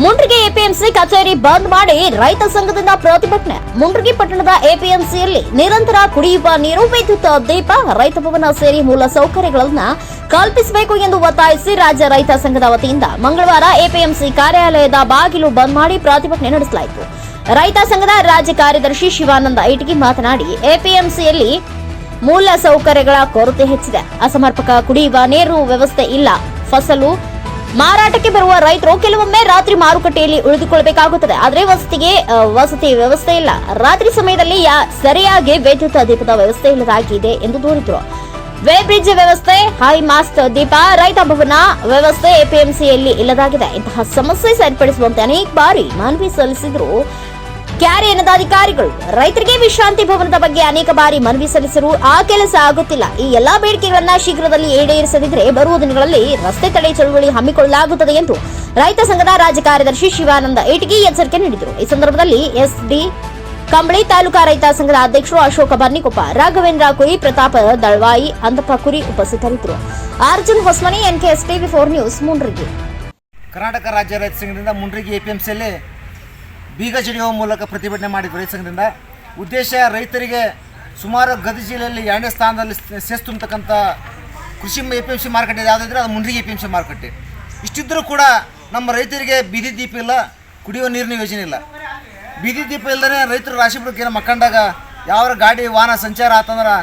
Mundrigi APMC ಕಚೇರಿ ಬಂದ್ ಮಾಡಿ ರೈತ ಸಂಘದಿಂದ ಪ್ರತಿಭಟನೆ. ಮುಂಡ್ರಿಗಿ ಪಟ್ಟಣದ ಎಪಿಎಂಸಿಯಲ್ಲಿ ನಿರಂತರ ಕುಡಿಯುವ ನೀರು, ವಿದ್ಯುತ್, ದೀಪ, ರೈತ ಭವನ ಸೇರಿ ಮೂಲ ಸೌಕರ್ಯಗಳನ್ನು ಕಲ್ಪಿಸಬೇಕು ಎಂದು ಒತ್ತಾಯಿಸಿ ರಾಜ್ಯ ರೈತ ಸಂಘದ ವತಿಯಿಂದ ಮಂಗಳವಾರ ಎಪಿಎಂಸಿ ಕಾರ್ಯಾಲಯದ ಬಾಗಿಲು ಬಂದ್ ಮಾಡಿ ಪ್ರತಿಭಟನೆ ನಡೆಸಲಾಯಿತು. ರೈತ ಸಂಘದ ರಾಜ್ಯ ಕಾರ್ಯದರ್ಶಿ ಶಿವಾನಂದ ಇಟಗಿ ಮಾತನಾಡಿ, ಎಪಿಎಂಸಿಯಲ್ಲಿ ಮೂಲ ಸೌಕರ್ಯಗಳ ಕೊರತೆ ಹೆಚ್ಚಿದೆ. ಅಸಮರ್ಪಕ ಕುಡಿಯುವ ನೀರು ವ್ಯವಸ್ಥೆ ಇಲ್ಲ. ಫಸಲು ಮಾರಾಟಕ್ಕೆ ಬರುವ ರೈತರು ಕೆಲವೊಮ್ಮೆ ರಾತ್ರಿ ಮಾರುಕಟ್ಟೆಯಲ್ಲಿ ಉಳಿದುಕೊಳ್ಳಬೇಕಾಗುತ್ತದೆ. ಆದರೆ ವಸತಿಗೆ ವಸತಿ ವ್ಯವಸ್ಥೆ ಇಲ್ಲ. ರಾತ್ರಿ ಸಮಯದಲ್ಲಿ ಸರಿಯಾಗಿ ವಿದ್ಯುತ್ ದೀಪದ ವ್ಯವಸ್ಥೆ ಇಲ್ಲದಾಗಿದೆ ಎಂದು ದೂರಿದರು. ವೇ ಬ್ರಿಡ್ಜ್ ವ್ಯವಸ್ಥೆ, ಹೈ ಮಾಸ್ಟ್ ದೀಪ, ರೈತ ಭವನ ವ್ಯವಸ್ಥೆ ಎಪಿಎಂಸಿಯಲ್ಲಿ ಇಲ್ಲದಾಗಿದೆ. ಇಂತಹ ಸಮಸ್ಯೆ ಸರಿಪಡಿಸುವಂತೆ ಅನೇಕ ಬಾರಿ ಮನವಿ ಸಲ್ಲಿಸಿದ್ರು ಕ್ಯಾರಿ ಎನ್ನದ ಅಧಿಕಾರಿಗಳು. ರೈತರಿಗೆ ವಿಶ್ರಾಂತಿ ಭವನದ ಬಗ್ಗೆ ಅನೇಕ ಬಾರಿ ಮನವಿ ಸಲ್ಲಿಸಲು ಆ ಕೆಲಸ ಆಗುತ್ತಿಲ್ಲ. ಈ ಎಲ್ಲಾ ಬೇಡಿಕೆಗಳನ್ನ ಶೀಘ್ರದಲ್ಲಿ ಈಡೇರಿಸದಿದ್ರೆ ಬರುವ ದಿನಗಳಲ್ಲಿ ರಸ್ತೆ ತಡೆ ಚಳುವಳಿ ಹಮ್ಮಿಕೊಳ್ಳಲಾಗುತ್ತದೆ ಎಂದು ರೈತ ಸಂಘದ ರಾಜ್ಯ ಕಾರ್ಯದರ್ಶಿ ಶಿವಾನಂದ ಏಟಗಿ ಎಚ್ಚರಿಕೆ ನೀಡಿದರು. ಈ ಸಂದರ್ಭದಲ್ಲಿ ಎಸ್ಡಿ ಕಂಬಳಿ ತಾಲೂಕಾ ರೈತ ಸಂಘದ ಅಧ್ಯಕ್ಷರು ಅಶೋಕ ಬರ್ನಿಕೊಪ್ಪ, ರಾಘವೇಂದ್ರ ಕುರಿ ಪ್ರತಾಪ ದಳ್ವಾಯಿ, ಅಂದಪ್ಪ ಕುರಿ ಉಪಸ್ಥಿತರಿದ್ದರು. Arjun Hosmani NKS TV four news, ಮುಂಡ್ರಿಗೆ. Karnataka ರಾಜ್ಯ ರೈತ ಸಂಘದಿಂದ ಮುಂಡ್ರಿಗಿ ಎ ಪಿ ಎಂ ಸಿಯಲ್ಲಿ ಬೀಗ ಜಡಿಯುವ ಮೂಲಕ ಪ್ರತಿಭಟನೆ ಮಾಡಿ ರೈತ ಸಂಘದಿಂದ. ಉದ್ದೇಶ, ರೈತರಿಗೆ ಸುಮಾರು ಗದಗ ಜಿಲ್ಲೆಯಲ್ಲಿ ಎರಡನೇ ಸ್ಥಾನದಲ್ಲಿ ಸೆಸ್ ತುಂಬತಕ್ಕಂಥ ಕೃಷಿ ಎ ಪಿ ಎಂ ಸಿ ಮಾರುಕಟ್ಟೆ ಯಾವುದಿದ್ರೆ ಅದು ಮುಂದಿಗೆ ಎ ಪಿ ಎಂ ಸಿ ಮಾರುಕಟ್ಟೆ. ಇಷ್ಟಿದ್ದರೂ ಕೂಡ ನಮ್ಮ ರೈತರಿಗೆ ಬೀದಿ ದೀಪ ಇಲ್ಲ, ಕುಡಿಯುವ ನೀರಿನ ಯೋಜನೆ ಇಲ್ಲ. ಬೀದಿ ದೀಪ ಇಲ್ಲದೇ ರೈತರು ರಾಶಿ ಬಿಡೋಕೆ ಮಕ್ಕಂಡಾಗ ಯಾವ ಗಾಡಿ, ವಾಹನ ಸಂಚಾರ ಆತಂದ್ರೆ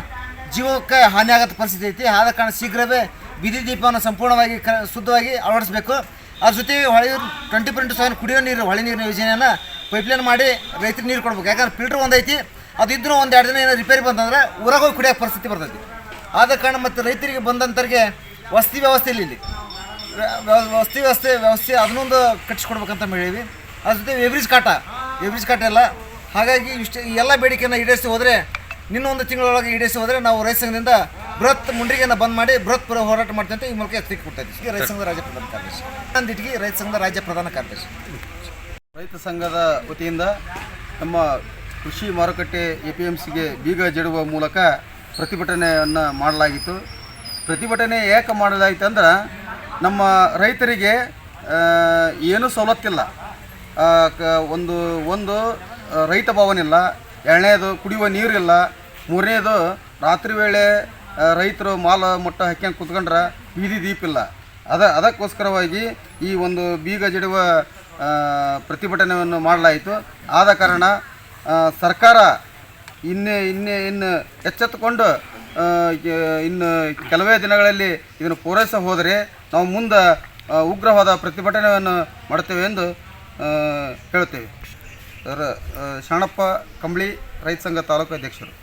ಜೀವಕ್ಕೆ ಹಾನಿ ಪರಿಸ್ಥಿತಿ ಐತಿ. ಆದ ಕಾರಣ ಶೀಘ್ರವೇ ಬೀದಿ ದೀಪವನ್ನು ಸಂಪೂರ್ಣವಾಗಿ ಕ, ಶುದ್ಧವಾಗಿ ಅಳವಡಿಸಬೇಕು. ಅದ್ರ ಜೊತೆ ಹೊಳೆ ಟ್ವೆಂಟಿ ಪರ್ಸೆಂಟ್ ಸಾವಿರ ಕುಡಿಯೋ ನೀರು, ಹೊಳೆ ನೀರಿನ ಯೋಜನೆಯನ್ನು ಪೈಪ್ಲೈನ್ ಮಾಡಿ ರೈತರಿಗೆ ನೀರು ಕೊಡ್ಬೇಕು. ಯಾಕಂದ್ರೆ ಫಿಲ್ಟರ್ ಒಂದೈತಿ, ಅದಿದ್ರೂ ಒಂದು ಎರಡು ದಿನ ಏನೋ ರಿಪೇರಿ ಬಂತಂದ್ರೆ ಊರಾಗ ಹೋಗಿ ಕುಡಿಯೋಕೆ ಪರಿಸ್ಥಿತಿ ಬರ್ತೈತಿ. ಆದ ಕಾರಣ ಮತ್ತು ರೈತರಿಗೆ ಬಂದಂಥವ್ರಿಗೆ ವಸತಿ ವ್ಯವಸ್ಥೆ ಇಲ್ಲ ವಸತಿ ವ್ಯವಸ್ಥೆ ವ್ಯವಸ್ಥೆ ಅದನ್ನೊಂದು ಕಟ್ಟಿಸ್ಕೊಡ್ಬೇಕಂತ ಹೇಳಿವಿ. ಅದ್ರ ಜೊತೆ ವೆಬ್ರಿಜ್ ಕಾಟ ವೆಬ್ರಿಜ್ ಕಾಟ ಎಲ್ಲ. ಹಾಗಾಗಿ ಇಷ್ಟು ಎಲ್ಲ ಬೇಡಿಕೆಯನ್ನು ಈಡೇರಿಸಿ ಹೋದರೆ ಇನ್ನೊಂದು ತಿಂಗಳೊಳಗೆ ಈಡೇರಿಸಿ ಹೋದರೆ ನಾವು ರೈತ ಸಂಘದಿಂದ ಬೃಹತ್ ಮುಂಡ್ರಿಗೆಯನ್ನು ಬಂದ್ ಮಾಡಿ ಬೃಹತ್ ಪರ ಹೋರಾಟ ಮಾಡ್ತಂತೆ ಈ ಮೂಲಕ ಎಚ್ಚರಿಕೆ ಕೊಡ್ತಾ ಇದ್ದೀವಿ. ರೈತ ಸಂಘದ ರಾಜ್ಯ ಪ್ರಧಾನ ಕಾರ್ಯದರ್ಶಿ. ನಂದು ಇಟ್ಗಿ ರೈತ ಸಂಘದ ರಾಜ್ಯ ಪ್ರಧಾನ ಕಾರ್ಯದರ್ಶಿ. ರೈತ ಸಂಘದ ವತಿಯಿಂದ ನಮ್ಮ ಕೃಷಿ ಮಾರುಕಟ್ಟೆ ಎ ಪಿ ಎಂ ಸಿಗೆ ಬೀಗ ಜಡುವ ಮೂಲಕ ಪ್ರತಿಭಟನೆಯನ್ನು ಮಾಡಲಾಗಿತ್ತು. ಪ್ರತಿಭಟನೆ ಯಾಕೆ ಮಾಡಲಾಯಿತು ಅಂದ್ರೆ ನಮ್ಮ ರೈತರಿಗೆ ಏನು ಸವಲತ್ತಿಲ್ಲ. ಒಂದು ಒಂದು, ರೈತ ಭವನಿಲ್ಲ ಎರಡನೇದು ಕುಡಿಯುವ ನೀರಿಲ್ಲ. ಮೂರನೇದು ರಾತ್ರಿ ವೇಳೆ ರೈತರು ಮಾಲ ಮೊಟ್ಟ ಹಾಕ್ಯಂಗೆ ಕುತ್ಕೊಂಡ್ರೆ ಬೀದಿ ದೀಪ ಇಲ್ಲ. ಅದ, ಅದಕ್ಕೋಸ್ಕರವಾಗಿ ಈ ಒಂದು ಬೀಗ ಜಡುವ ಪ್ರತಿಭಟನೆಯನ್ನು ಮಾಡಲಾಯಿತು. ಆದ ಕಾರಣ ಸರ್ಕಾರ ಇನ್ನೇ ಇನ್ನೇ, ಇನ್ನು ಎಚ್ಚೆತ್ತುಕೊಂಡು ಇನ್ನು ಕೆಲವೇ ದಿನಗಳಲ್ಲಿ ಇದನ್ನು ಪೂರೈಸ ಹೋದರೆ ನಾವು ಮುಂದೆ ಉಗ್ರವಾದ ಪ್ರತಿಭಟನೆಯನ್ನು ಮಾಡುತ್ತೇವೆ ಎಂದು ಹೇಳುತ್ತೇವೆ ಶರಣಪ್ಪ ಕಂಬಳಿ, ರೈತ ಸಂಘ ತಾಲೂಕು ಅಧ್ಯಕ್ಷರು.